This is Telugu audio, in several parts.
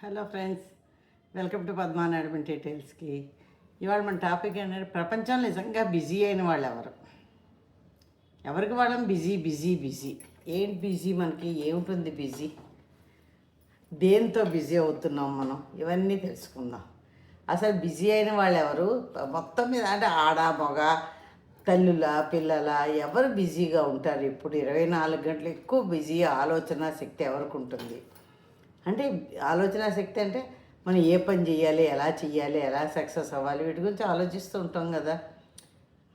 Hello friends welcome to Padman admin డీటెయిల్స్కి ఇవాళ మన టాపిక్ ఏంటంటే ప్రపంచంలో నిజంగా బిజీ అయిన వాళ్ళు ఎవరు? ఎవరికి వాళ్ళం? Busy busy busy. ఏంటి బిజీ మనకి? ఏముంటుంది బిజీ? దేంతో బిజీ అవుతున్నాం మనం? ఇవన్నీ తెలుసుకుందాం. అసలు బిజీ అయిన వాళ్ళు ఎవరు? మొత్తం మీద అంటే ఆడ మగ తల్లుల పిల్లల ఎవరు బిజీగా ఉంటారు? ఇప్పుడు ఇరవై నాలుగు గంటలు ఎక్కువ బిజీ ఆలోచన శక్తి ఎవరికి ఉంటుంది? అంటే ఆలోచన శక్తి అంటే మనం ఏ పని చేయాలి ఎలా చేయాలి ఎలా సక్సెస్ అవ్వాలి వీటి గురించి ఆలోచిస్తూ ఉంటాం కదా.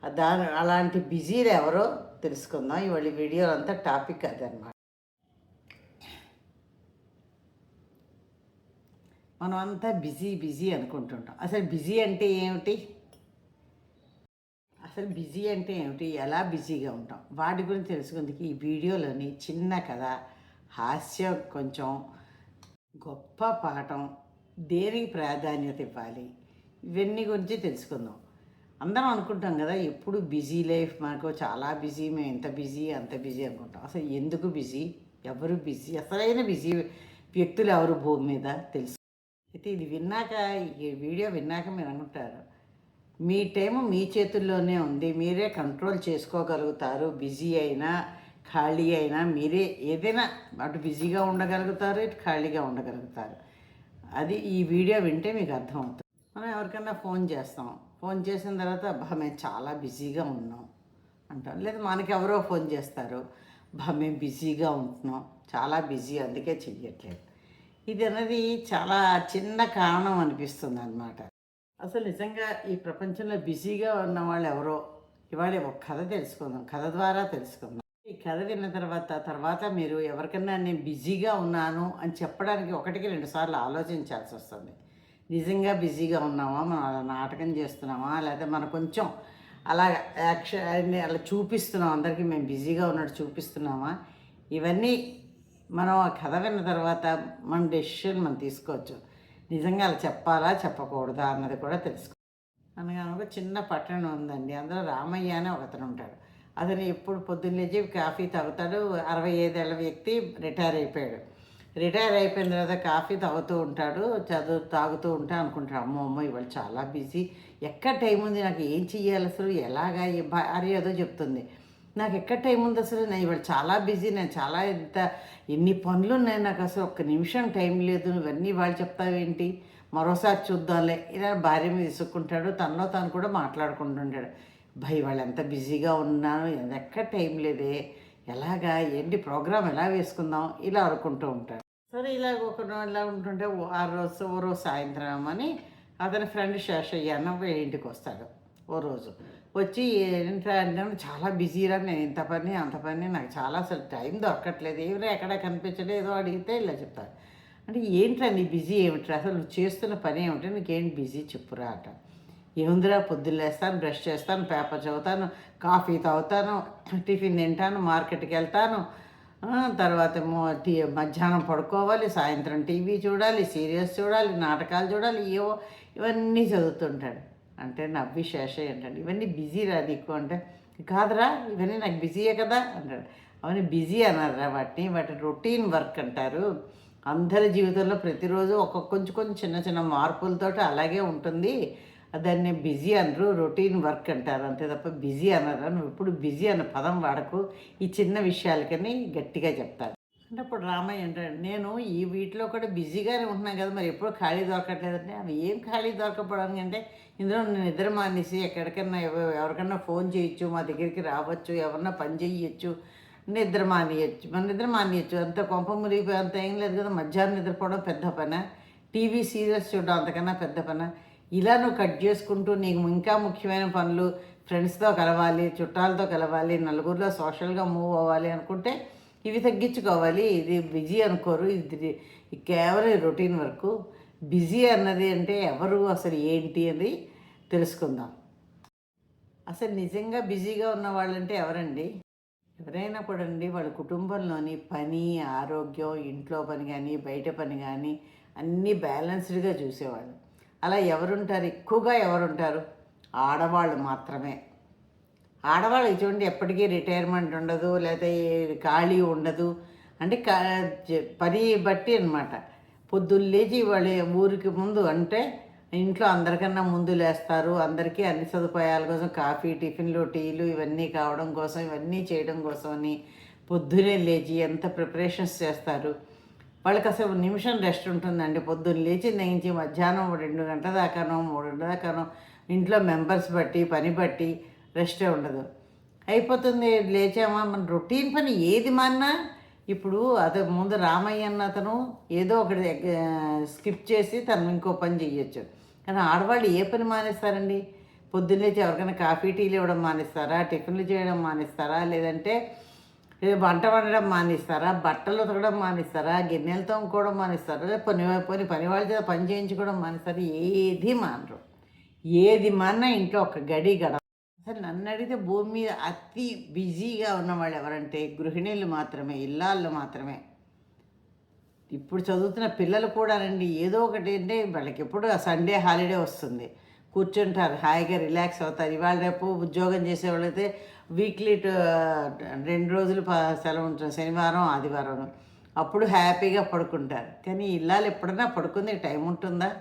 దాని అలాంటి బిజీలు ఎవరో తెలుసుకుందాం. ఇవాళ వీడియోలు వీడియో అంతా టాపిక్ అదనమాట మనం అంతా బిజీ బిజీ అనుకుంటుంటాం. అసలు బిజీ అంటే ఏమిటి? అసలు బిజీ అంటే ఏమిటి? ఎలా బిజీగా ఉంటాం? వాటి గురించి తెలుసుకుందుకు ఈ వీడియోలోని చిన్న కథ హాస్యం కొంచెం గొప్ప పాఠం. దేనికి ప్రాధాన్యత ఇవ్వాలి? ఇవన్నీ గురించి తెలుసుకుందాం. అందరం అనుకుంటాం కదా ఎప్పుడు బిజీ లైఫ్ మనకు చాలా బిజీ మేము ఎంత బిజీ అంత బిజీ అనుకుంటాం. అసలు ఎందుకు బిజీ? ఎవరు బిజీ? అసలైన బిజీ వ్యక్తులు ఎవరు భూమి మీద? తెలుసు. అయితే ఇది విన్నాక ఈ వీడియో విన్నాక మీరు అనుకుంటారు. మీ టైం మీ చేతుల్లోనే ఉంది. మీరే కంట్రోల్ చేసుకోగలుగుతారు. బిజీ అయినా ఖాళీ అయినా మీరే ఏదైనా అటు బిజీగా ఉండగలుగుతారు ఇటు ఖాళీగా ఉండగలుగుతారు. అది ఈ వీడియో వింటే మీకు అర్థమవుతుంది. మనం ఎవరికైనా ఫోన్ చేస్తాం. ఫోన్ చేసిన తర్వాత బా మేము చాలా బిజీగా ఉన్నాం అంటాం. లేదా మనకెవరో ఎవరో ఫోన్ చేస్తారు. బా మేము బిజీగా ఉంటున్నాం. చాలా బిజీ అందుకే చెయ్యట్లేదు. ఇది అనేది చాలా చిన్న కారణం అనిపిస్తుంది అనమాట అసలు నిజంగా ఈ ప్రపంచంలో బిజీగా ఉన్న వాళ్ళు ఎవరో ఇవాళ ఒక కథ తెలుసుకుందాం. కథ ద్వారా తెలుసుకుందాం. కథ విన్న తర్వాత తర్వాత మీరు ఎవరికన్నా నేను బిజీగా ఉన్నాను అని చెప్పడానికి ఒకటికి రెండు సార్లు ఆలోచించాల్సి వస్తుంది. నిజంగా బిజీగా ఉన్నామా? మనం అలా నాటకం చేస్తున్నామా? లేకపోతే మనం కొంచెం అలా యాక్షన్ అలా చూపిస్తున్నాం అందరికీ మేము బిజీగా ఉన్నట్టు చూపిస్తున్నామా? ఇవన్నీ మనం ఆ కథ విన్న తర్వాత మన డెసిషన్ మనం తీసుకోవచ్చు. నిజంగా అలా చెప్పాలా చెప్పకూడదా అన్నది కూడా తెలుసుకో అనగా ఒక చిన్న పట్టణం ఉందండి. అందులో రామయ్య అనే ఒకతను ఉంటాడు. అతను ఎప్పుడు పొద్దున్నే కాఫీ తాగుతాడు. అరవై ఐదేళ్ళ వ్యక్తి రిటైర్ అయిపోయాడు. రిటైర్ అయిపోయిన తర్వాత కాఫీ తాగుతూ ఉంటాడు. చదువు తాగుతూ ఉంటా అనుకుంటాడు. అమ్మో అమ్మ ఇవాళ చాలా బిజీ. ఎక్కడ టైం ఉంది? నాకు ఏం చెయ్యాలి అసలు? ఎలాగా ఈ భార్య ఏదో చెప్తుంది. నాకు ఎక్కడ టైం ఉంది అసలు? నేను ఇవాళ చాలా బిజీ. నేను చాలా ఇంత ఎన్ని పనులు ఉన్నాయి నాకు అసలు? ఒక్క నిమిషం టైం లేదు. ఇవన్నీ వాళ్ళు చెప్తావేంటి మరోసారి చూద్దాంలే. ఇలా భార్య మీద ఇసుక్కుంటాడు. తనలో తాను కూడా మాట్లాడుకుంటుంటాడు. భయ్ వాళ్ళంత బిజీగా ఉన్నాను ఎక్కడ టైం లేదే ఎలాగా ఏంటి ప్రోగ్రామ్ ఎలా వేసుకుందాం ఇలా అనుకుంటూ ఉంటాడు. సరే ఇలాగ ఒక ఇలా ఉంటుంటే ఆ రోజు ఓ రోజు సాయంత్రం అని అతని ఫ్రెండ్ శేషయ్య అన్న ఇంటికి వస్తాడు. ఓ రోజు వచ్చి ఏంటంటే చాలా బిజీరా నేను ఇంత పని అంత పని నాకు చాలా అసలు టైం దొరకట్లేదు ఏమైనా ఎక్కడ కనిపించలేదు ఏదో అడిగితే ఇలా చెప్తాను అంటే ఏంట్రా నీ బిజీ ఏమిట్రా అసలు నువ్వు చేస్తున్న పని ఏమిటి నీకేం బిజీ చెప్పురా అంట ఏముందిరా పొద్దున్న లేస్తాను బ్రష్ చేస్తాను పేపర్ చదువుతాను కాఫీ తాగుతాను టిఫిన్ తింటాను మార్కెట్కి వెళ్తాను. తర్వాత ఏమో టీ మధ్యాహ్నం పడుకోవాలి సాయంత్రం టీవీ చూడాలి సీరియల్స్ చూడాలి నాటకాలు చూడాలి ఏవో ఇవన్నీ చదువుతుంటాడు. అంటే నవ్వి శేష ఏంటంటే ఇవన్నీ బిజీ రా నీకు అంటే కాదురా ఇవన్నీ నాకు బిజీయే కదా అంటాడు. అవన్నీ బిజీ అన్నారా వాటిని వాటి రొటీన్ వర్క్ అంటారు. అందరి జీవితంలో ప్రతిరోజు ఒక్కొక్క కొంచెం కొంచెం చిన్న చిన్న మార్పులతోటి అలాగే ఉంటుంది. దాన్ని బిజీ అనరు రొటీన్ వర్క్ అంటారు. అంతే తప్ప బిజీ అనరు. నువ్వు ఇప్పుడు బిజీ అన్న పదం వాడకు. ఈ చిన్న విషయాలకని గట్టిగా చెప్తాడు అంటే అప్పుడు రామయ్య అంటాడు నేను ఈ వీటిలో కూడా బిజీగానే ఉంటున్నాను కదా మరి ఎప్పుడూ ఖాళీ దొరకట్లేదంటే? అవి ఏం ఖాళీ దొరకపోవడానికి అంటే ఇందులో నేను నిద్ర మానేసి ఎక్కడికన్నా ఎవరికన్నా ఫోన్ చేయొచ్చు మా దగ్గరికి రావచ్చు ఎవరన్నా పని చేయొచ్చు నిద్ర మానేయచ్చు. మన నిద్ర మానేయచ్చు. అంత కొంప మురిగిపోయి అంత ఏం లేదు కదా మధ్యాహ్నం నిద్రపోవడం పెద్ద పన? టీవీ సీరియల్స్ చూడడం అంతకన్నా పెద్ద పన? ఇలా నువ్వు కట్ చేసుకుంటూ నీకు ఇంకా ముఖ్యమైన పనులు ఫ్రెండ్స్తో కలవాలి చుట్టాలతో కలవాలి నలుగురిలో సోషల్గా మూవ్ అవ్వాలి అనుకుంటే ఇవి తగ్గించుకోవాలి. ఇది బిజీ అనుకోరు. ఇది కేవలం రొటీన్ వరకు. బిజీ అన్నది అంటే ఎవరు అసలు ఏంటి అని తెలుసుకుందాం. అసలు నిజంగా బిజీగా ఉన్న వాళ్ళంటే ఎవరండి? ఎవరైనా కూడా అండి వాళ్ళ కుటుంబంలోని పని ఆరోగ్యం ఇంట్లో పని కానీ బయట పని కానీ అన్నీ బ్యాలెన్స్డ్గా చూసేవాళ్ళు. అలా ఎవరుంటారు? ఎక్కువగా ఎవరుంటారు? ఆడవాళ్ళు మాత్రమే. ఆడవాళ్ళకి చూడండి ఎప్పటికీ రిటైర్మెంట్ ఉండదు లేకపోతే ఖాళీ ఉండదు. అంటే కా పని బట్టి అనమాట పొద్దున్న లేచి వాళ్ళు ఊరికి ముందు అంటే ఇంట్లో అందరికన్నా ముందు లేస్తారు. అందరికీ అన్ని సదుపాయాల కోసం కాఫీ టిఫిన్లు టీలు ఇవన్నీ కావడం కోసం ఇవన్నీ చేయడం కోసం అని పొద్దునే లేచి ఎంత ప్రిపరేషన్స్ చేస్తారు? వాళ్ళకి అసలు నిమిషం రెస్ట్ ఉంటుందండి. పొద్దున్న లేచి నయించి మధ్యాహ్నం రెండు గంటల దాకానో మూడు గంటల దాకానో ఇంట్లో మెంబర్స్ బట్టి పని బట్టి రెస్టే ఉండదు. అయిపోతుంది లేచామా? మన రొటీన్ పని ఏది మన్నా ఇప్పుడు అతను ముందు రామయ్య అన్న అతను ఏదో ఒకటి స్కిప్ చేసి తను ఇంకో పని చేయొచ్చు కానీ ఆడవాళ్ళు ఏ పని మానేస్తారండి? పొద్దున్నేచి ఎవరికైనా కాఫీ టీలు ఇవ్వడం మానేస్తారా? టిఫిన్లు చేయడం మానేస్తారా? లేదంటే వంట వండడం మానేస్తారా? బట్టలు ఉతకడం మానేస్తారా? గిన్నెలు తోముకోవడం మానేస్తారా? లేదా పని పని పని వాళ్ళ చేత పని చేయించుకోవడం మానేస్తారా? ఏది మానరు. ఏది మాన్నా ఇంట్లో ఒక గడి గడ. అసలు నన్ను అడిగితే భూమి మీద అతి బిజీగా ఉన్నవాళ్ళు ఎవరంటే గృహిణీలు మాత్రమే ఇల్లాళ్ళు మాత్రమే. ఇప్పుడు చదువుతున్న పిల్లలు కూడానండి ఏదో ఒకటి అంటే వాళ్ళకి ఎప్పుడు సండే హాలిడే వస్తుంది. కూర్చుంటారు హాయిగా రిలాక్స్ అవుతారు. ఇవాళ రేపు ఉద్యోగం చేసేవాళ్ళైతే వీక్లీ రెండు రోజులు ప- సెలవు ఉంటుంది శనివారం ఆదివారం. అప్పుడు హ్యాపీగా పడుకుంటారు. కానీ ఇల్లాలు ఎప్పుడైనా పడుకుంది టైం ఉంటుందా?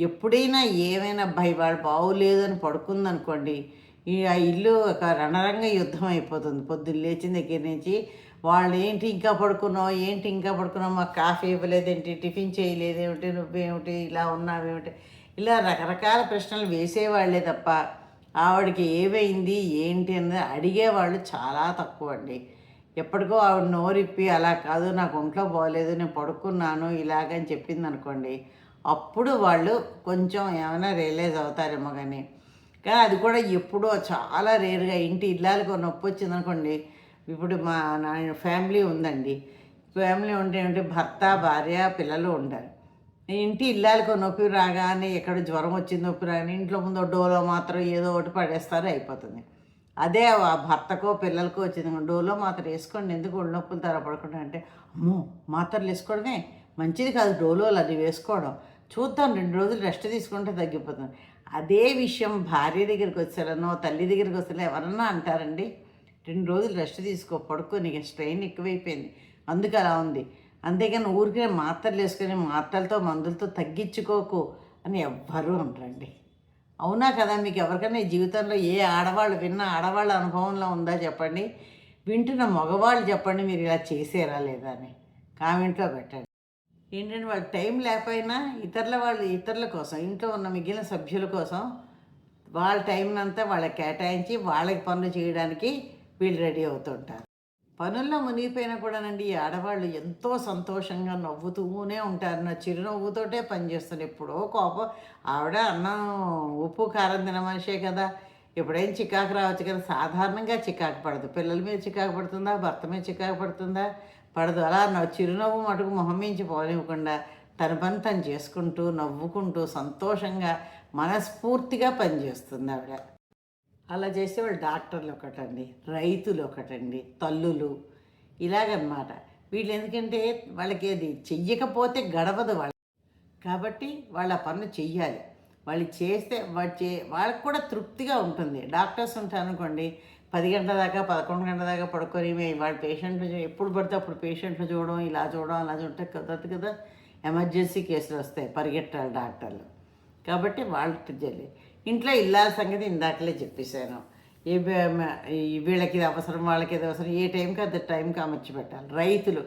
ఎప్పుడైనా ఏమైనా భయ వాడు బాగోలేదు పడుకుందనుకోండి ఈ ఆ ఇల్లు ఒక రణరంగ యుద్ధం అయిపోతుంది. పొద్దున్న లేచిన దగ్గర నుంచి వాళ్ళు ఏంటి ఇంకా పడుకున్నావు ఏంటి ఇంకా పడుకున్నావు మాకు కాఫీ ఇవ్వలేదేంటి టిఫిన్ చేయలేదేమిటి నువ్వేమిటి ఇలా ఉన్నావేమిటి ఇలా రకరకాల ప్రశ్నలు వేసేవాళ్ళే తప్ప ఆవిడకి ఏమైంది ఏంటి అన్నది అడిగేవాళ్ళు చాలా తక్కువ అండి ఎప్పటికో ఆవిడ నోరిప్పి అలా కాదు నాకు ఒంట్లో బాగోలేదు నేను పడుకున్నాను ఇలాగని చెప్పింది అనుకోండి అప్పుడు వాళ్ళు కొంచెం ఏమైనా రియలైజ్ అవుతారేమో కానీ కానీ అది కూడా ఎప్పుడో చాలా రేరుగా ఇంటి ఇల్లాలకు నొప్పి వచ్చింది అనుకోండి ఇప్పుడు మా నా ఫ్యామిలీ ఉందండి. ఫ్యామిలీ ఉంటే ఏంటంటే భర్త భార్య పిల్లలు ఉంటారు. ఇంటి ఇల్లాలకు నొప్పి రాగానే ఎక్కడ జ్వరం వచ్చింది నొప్పి రాగానే ఇంట్లో ముందు డోలో మాత్రం ఏదో ఒకటి పడేస్తారు అయిపోతుంది. అదే ఆ భర్తకో పిల్లలకో వచ్చింది డోలో మాత్రం వేసుకోండి. ఎందుకు ఒళ్ళు నొప్పులు తర పడకుండా అంటే అమ్మో మాత్రలు వేసుకోవడమే. మంచిది కాదు డోలోలు అది వేసుకోవడం. చూద్దాం రెండు రోజులు రెస్ట్ తీసుకుంటే తగ్గిపోతుంది. అదే విషయం భార్య దగ్గరికి వచ్చారనో తల్లి దగ్గరికి వస్తారో ఎవరన్నా అంటారండి. రెండు రోజులు రెస్ట్ తీసుకో పడుకో నీకు స్ట్రెయిన్ ఎక్కువైపోయింది. అందుకు అలా ఉంది. అంతేగాని ఊరికే మాత్రలు వేసుకొని మాత్రలతో మందులతో తగ్గించుకోకు అని ఎవ్వరూ అంటారండి అవునా కదా మీకు ఎవరికైనా ఈ జీవితంలో ఏ ఆడవాళ్ళు విన్న ఆడవాళ్ళ అనుభవంలో ఉందా చెప్పండి? వింటున్న మగవాళ్ళు చెప్పండి మీరు ఇలా చేసేరా లేదా అని కామెంట్లో పెట్టండి. ఏంటంటే వాళ్ళ టైం లేకపోయినా ఇతరుల వాళ్ళు ఇతరుల కోసం ఇంట్లో ఉన్న మిగిలిన సభ్యుల కోసం వాళ్ళ టైం అంతా వాళ్ళకి కేటాయించి వాళ్ళకి పనులు చేయడానికి వీళ్ళు రెడీ అవుతుంటారు. పనుల్లో మునిగిపోయినా కూడానండి ఈ ఆడవాళ్ళు ఎంతో సంతోషంగా నవ్వుతూనే ఉంటారు. నా చిరునవ్వుతోటే పనిచేస్తారు ఎప్పుడో కోపం. ఆవిడ అన్నం ఉప్పు కారం తిన మనిషే కదా. ఎప్పుడైనా చికాకు రావచ్చు కదా. సాధారణంగా చికాకు పడదు. పిల్లల మీద చికాకు పడుతుందా? భర్త మీద చికాకు పడుతుందా? పడదు. అలా నా చిరునవ్వు మటుకు మొహం మించి పోనివ్వకుండా తన పని తను చేసుకుంటూ నవ్వుకుంటూ సంతోషంగా మనస్ఫూర్తిగా పనిచేస్తుంది ఆవిడ. అలా చేసేవాళ్ళు డాక్టర్లు ఒకటండి రైతులు ఒకటండి తల్లులు ఇలాగనమాట. వీళ్ళు ఎందుకంటే వాళ్ళకి అది చెయ్యకపోతే గడవదు వాళ్ళ కాబట్టి వాళ్ళ పనులు చెయ్యాలి. వాళ్ళు చేస్తే వాళ్ళు చే వాళ్ళకి కూడా తృప్తిగా ఉంటుంది. డాక్టర్స్ ఉంటారు అనుకోండి పది గంటల దాకా పదకొండు గంటల దాకా పడుకొని వాళ్ళ పేషెంట్లు ఎప్పుడు పడితే అప్పుడు పేషెంట్లు చూడడం ఇలా చూడడం అలా చూడటం కుదరదు కదా ఎమర్జెన్సీ కేసులు వస్తాయి పరిగెట్టాలి డాక్టర్లు. కాబట్టి వాళ్ళు చేయాలి ఇంట్లో ఇల్లాల సంగతి ఇందాకలే చెప్పేశాను. ఏ ఈ వీళ్ళకి ఇది అవసరం వాళ్ళకి ఇది అవసరం ఏ టైంకి అది టైంకి అమర్చి పెట్టాలి. రైతులు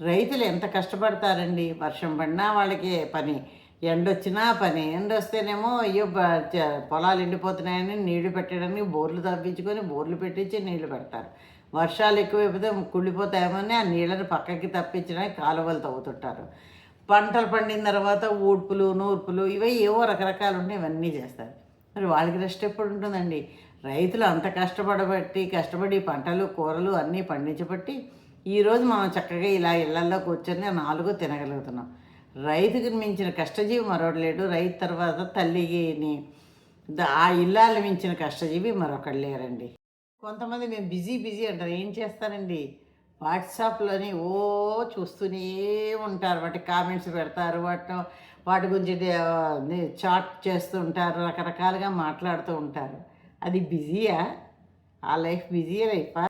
రైతులు ఎంత కష్టపడతారండి? వర్షం పడినా వాళ్ళకి పని ఎండ వచ్చినా పని ఎండ వస్తేనేమో అయ్యో చ- పొలాలు ఎండిపోతున్నాయని నీళ్ళు పెట్టడానికి బోర్లు తప్పించుకొని బోర్లు పెట్టించి నీళ్ళు పెడతారు. వర్షాలు ఎక్కువైపోతే కుళ్ళిపోతాయేమో ఆ నీళ్ళని పక్కకి తప్పించడానికి కాలువలు తవ్వుతుంటారు. పంటలు పండిన తర్వాత ఊడ్పులు నూర్పులు ఇవి ఏవో రకరకాలు ఉన్నాయి ఇవన్నీ చేస్తారు. మరి వాళ్ళకి రెస్ట్ ఎప్పుడు ఉంటుందండి? రైతులు అంత కష్టపడబట్టి కష్టపడి పంటలు కూరలు అన్నీ పండించబట్టి ఈరోజు మనం చక్కగా ఇలా ఇళ్ళల్లో కూర్చొని నాలుగు తినగలుగుతున్నాం. రైతుకి మించిన కష్టజీవి మరొకటి లేడు. రైతు తర్వాత తల్లిని ఆ ఇల్లాలు మించిన కష్టజీవి మరొకటి లేరండి. కొంతమంది మేము బిజీ బిజీ అంటారు. ఏం చేస్తారండి? వాట్సాప్లోని ఓ చూస్తూనే ఉంటారు వాటి కామెంట్స్ పెడతారు వాటి వాటి గురించి చాట్ చేస్తూ ఉంటారు రకరకాలుగా మాట్లాడుతూ ఉంటారు. అది బిజీయా? ఆ లైఫ్ బిజీ లైఫా?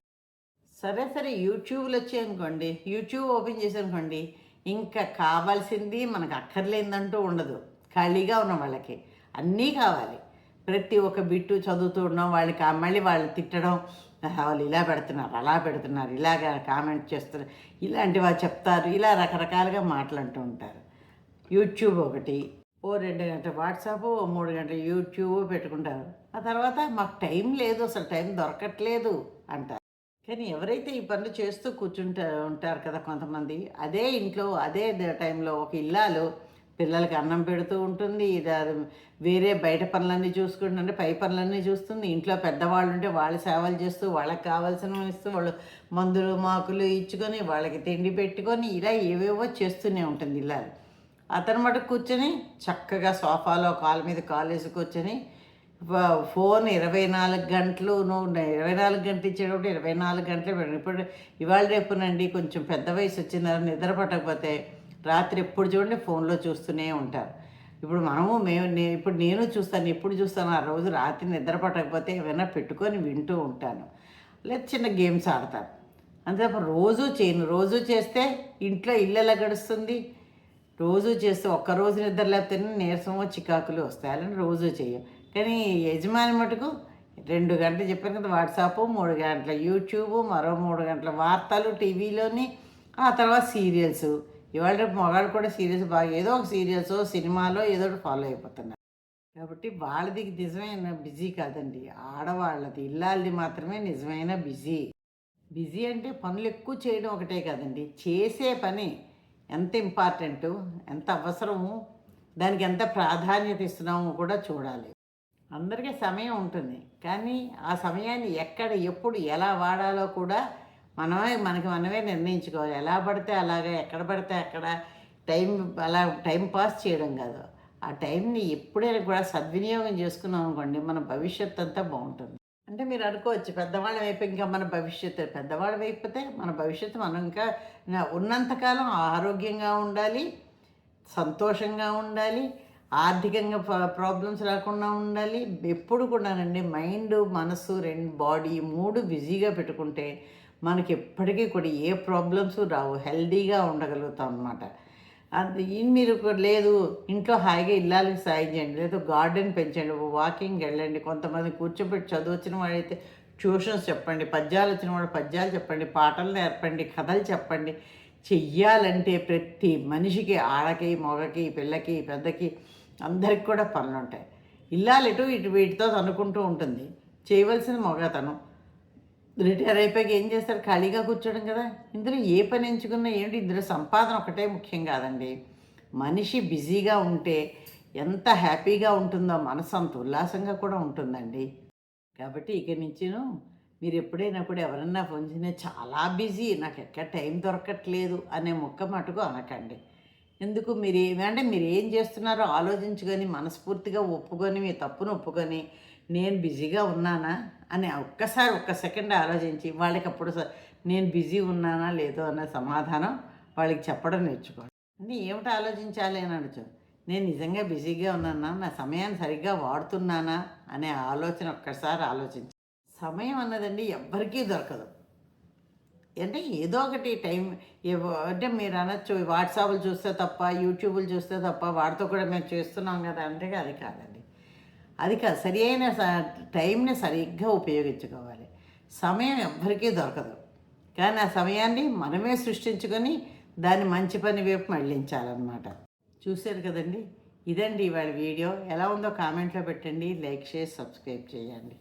సరే సరే యూట్యూబ్లో వచ్చాయనుకోండి యూట్యూబ్ ఓపెన్ చేసానుకోండి ఇంకా కావాల్సింది మనకు అక్కర్లేదంటూ ఉండదు. ఖాళీగా ఉన్న వాళ్ళకి అన్నీ కావాలి. ప్రతి ఒక్క బిట్టు చదువుతూ ఉన్నాం వాళ్ళకి మళ్ళీ వాళ్ళు తిట్టడం వాళ్ళు ఇలా పెడుతున్నారు అలా పెడుతున్నారు ఇలాగా కామెంట్ చేస్తున్నారు ఇలాంటి వాళ్ళు చెప్తారు ఇలా రకరకాలుగా మాట్లాడుతూ ఉంటారు. యూట్యూబ్ ఒకటి ఓ రెండు గంటల వాట్సాప్ ఓ మూడు గంటల యూట్యూబ్ పెట్టుకుంటారు. ఆ తర్వాత మాకు టైం లేదు అసలు టైం దొరకట్లేదు అంటారు. కానీ ఎవరైతే ఈ పనులు చేస్తూ కూర్చుంటా ఉంటారు కదా కొంతమంది అదే ఇంట్లో అదే టైంలో ఒక ఇల్లాలు పిల్లలకి అన్నం పెడుతూ ఉంటుంది. ఇది వేరే బయట పనులన్నీ చూసుకుంటుంటే పై పనులన్నీ చూస్తుంది. ఇంట్లో పెద్దవాళ్ళు ఉంటే వాళ్ళ సేవలు చేస్తూ వాళ్ళకి కావాల్సినవి ఇస్తూ వాళ్ళు మందులు మాకులు ఇచ్చుకొని వాళ్ళకి తిండి పెట్టుకొని ఇలా ఏవేవో చేస్తూనే ఉంటుంది ఇలా. అతను మటుకు కూర్చొని చక్కగా సోఫాలో కాలు మీద కాలు వేసి కూర్చొని ఫోన్ ఇరవై నాలుగు గంటలు నువ్వు ఇరవై నాలుగు గంటలు ఇచ్చేటప్పుడు ఇరవై నాలుగు గంటలు ఇప్పుడు ఇవాళ రేపునండి కొంచెం పెద్ద వయసు వచ్చిన నిద్ర పట్టకపోతే రాత్రి ఎప్పుడు చూడండి ఫోన్లో చూస్తూనే ఉంటారు. ఇప్పుడు మనము మేము నేను ఇప్పుడు నేను చూస్తాను ఎప్పుడు చూస్తాను ఆ రోజు రాత్రి నిద్ర పట్టకపోతే ఏమైనా పెట్టుకొని వింటూ ఉంటాను. లేదా చిన్న గేమ్స్ ఆడతాను. అంతే తప్ప రోజు చేయను. రోజు చేస్తే ఇంట్లో ఇల్లు ఎలా గడుస్తుంది? రోజు చేస్తే ఒక్క రోజు నిద్ర లేకపోతేనే నీరసమో చికాకులు వస్తాయి అని రోజు చేయం కానీ యజమాని మటుకు రెండు గంటలు చెప్పాను కదా వాట్సాప్ మూడు గంటల యూట్యూబ్ మరో మూడు గంటల వార్తలు టీవీలోని ఆ తర్వాత సీరియల్స్. ఇవాళ రేపు మగాళ్ళు కూడా సీరియల్స్ బాగా ఏదో ఒక సీరియల్స్ సినిమాలో ఏదో ఒకటి ఫాలో అయిపోతున్నారు. కాబట్టి వాళ్ళది నిజమైన బిజీ కాదండి. ఆడవాళ్ళది ఇల్లాలది మాత్రమే నిజమైన బిజీ. బిజీ అంటే పనులు ఎక్కువ చేయడం ఒకటే కాదండి. చేసే పని ఎంత ఇంపార్టెంటు ఎంత అవసరము దానికి ఎంత ప్రాధాన్యత ఇస్తున్నామో కూడా చూడాలి. అందరికీ సమయం ఉంటుంది. కానీ ఆ సమయాన్ని ఎక్కడ ఎప్పుడు ఎలా వాడాలో కూడా మనమే మనకి మనమే నిర్ణయించుకోవాలి. ఎలా పడితే అలాగే ఎక్కడ పడితే అక్కడ టైం అలా టైం పాస్ చేయడం కాదు. ఆ టైంని ఎప్పుడైనా కూడా సద్వినియోగం చేసుకున్నాం అనుకోండి మన భవిష్యత్ అంతా బాగుంటుంది. అంటే మీరు అనుకోవచ్చు పెద్దవాళ్ళం అయిపోయి ఇంకా మన భవిష్యత్తు పెద్దవాళ్ళం అయిపోతే మన భవిష్యత్తు మనం ఇంకా ఉన్నంతకాలం ఆరోగ్యంగా ఉండాలి సంతోషంగా ఉండాలి ఆర్థికంగా ప్రాబ్లమ్స్ రాకుండా ఉండాలి. ఎప్పుడు కూడానండి మైండ్ మనసు రెండు బాడీ మూడు బిజీగా పెట్టుకుంటే మనకి ఎప్పటికీ కూడా ఏ ప్రాబ్లమ్స్ రావు హెల్దీగా ఉండగలుగుతాం అనమాట అది మీరు కూడా లేదు ఇంట్లో హాయిగా ఇల్లాలకి సాయం చేయండి లేదా గార్డెన్ పెంచండి వాకింగ్ వెళ్ళండి కొంతమంది కూర్చోబెట్టి చదువుచిన వాడైతే ట్యూషన్స్ చెప్పండి పద్యాలు వచ్చిన వాడు పద్యాలు చెప్పండి పాటలు నేర్పండి కథలు చెప్పండి. చెయ్యాలంటే ప్రతి మనిషికి ఆడకి మొగకి పిల్లకి పెద్దకి అందరికి కూడా పనులు ఉంటాయి ఇల్లాలు ఇటు వీటితో అనుకుంటూ ఉంటుంది. చేయవలసిన మొగతను. రిటైర్ అయిపోయాక ఏం చేస్తారు? ఖాళీగా కూర్చోడం కదా. ఇందులో ఏ పని ఎంచుకున్నా ఏంటి? ఇందులో సంపాదన ఒకటే ముఖ్యం కాదండి. మనిషి బిజీగా ఉంటే ఎంత హ్యాపీగా ఉంటుందో మనసు అంత ఉల్లాసంగా కూడా ఉంటుందండి. కాబట్టి ఇక నుంచిను మీరు ఎప్పుడైనా కూడా ఎవరన్నా ఫోన్ చేసినా చాలా బిజీ నాకు ఎక్కడ టైం దొరకట్లేదు అనే ముక్క మటుకు అనకండి. ఎందుకు? మీరు ఏమంటే అంటే మీరు ఏం చేస్తున్నారో ఆలోచించుకొని మనస్ఫూర్తిగా ఒప్పుకొని మీ తప్పును ఒప్పుకొని నేను బిజీగా ఉన్నానా అని ఒక్కసారి ఒక్క సెకండ్ ఆలోచించి వాళ్ళకి అప్పుడు నేను బిజీ ఉన్నానా లేదో అనే సమాధానం వాళ్ళకి చెప్పడం నేర్చుకోండి. అంటే ఏమిటి ఆలోచించాలి అని అనొచ్చు నేను నిజంగా బిజీగా ఉన్నానా నా సమయాన్ని సరిగ్గా వాడుతున్నానా అనే ఆలోచన ఒక్కసారి ఆలోచించి. సమయం అన్నదండి ఎవ్వరికీ దొరకదు. అంటే ఏదో ఒకటి టైం అంటే మీరు అనొచ్చు వాట్సాప్లు చూస్తే తప్ప యూట్యూబ్లు చూస్తే తప్ప వాటితో కూడా మేము చేస్తున్నాం కదా అంటే అది కాదండి. అది కాదు సరి అయిన స- టైంని సరిగ్గా ఉపయోగించుకోవాలి. సమయం ఎవ్వరికీ దొరకదు. కానీ ఆ సమయాన్ని మనమే సృష్టించుకొని దాన్ని మంచి పని వైపు మళ్ళించాలన్నమాట. చూశారు కదండి? ఇదండి ఇవాళ వీడియో. ఎలా ఉందో కామెంట్లో పెట్టండి లైక్ చేసి సబ్స్క్రైబ్ చేయండి.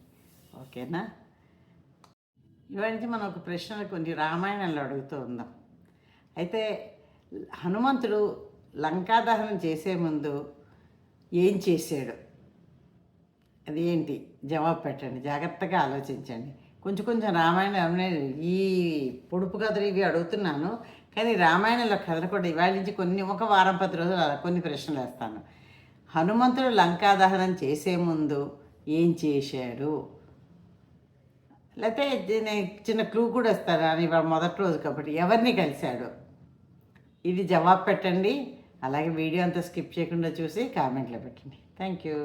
ఓకేనా? ఇవాళ నుంచి మనం ఒక ప్రశ్న కొన్ని రామాయణంలో అడుగుతూ ఉందాం. అయితే హనుమంతుడు లంకాదహనం చేసే ముందు ఏం చేశాడు? అది ఏంటి జవాబు పెట్టండి జాగ్రత్తగా ఆలోచించండి. కొంచెం కొంచెం రామాయణం ఈ పొడుపు కథలు ఇవి అడుగుతున్నాను. కానీ రామాయణంలో కథలు కూడా ఇవాళ నుంచి కొన్ని ఒక వారం పది రోజులు అలా కొన్ని ప్రశ్నలు వేస్తాను. హనుమంతుడు లంకాదహనం చేసే ముందు ఏం చేశాడు? లేకపోతే నేను చిన్న క్లూ కూడా ఇస్తాను అని ఇవాళ మొదటి రోజు కాబట్టి ఎవరిని కలిశాడు? ఇది జవాబు పెట్టండి. అలాగే వీడియో అంతా స్కిప్ చేయకుండా చూసి కామెంట్లో పెట్టండి. Thank you.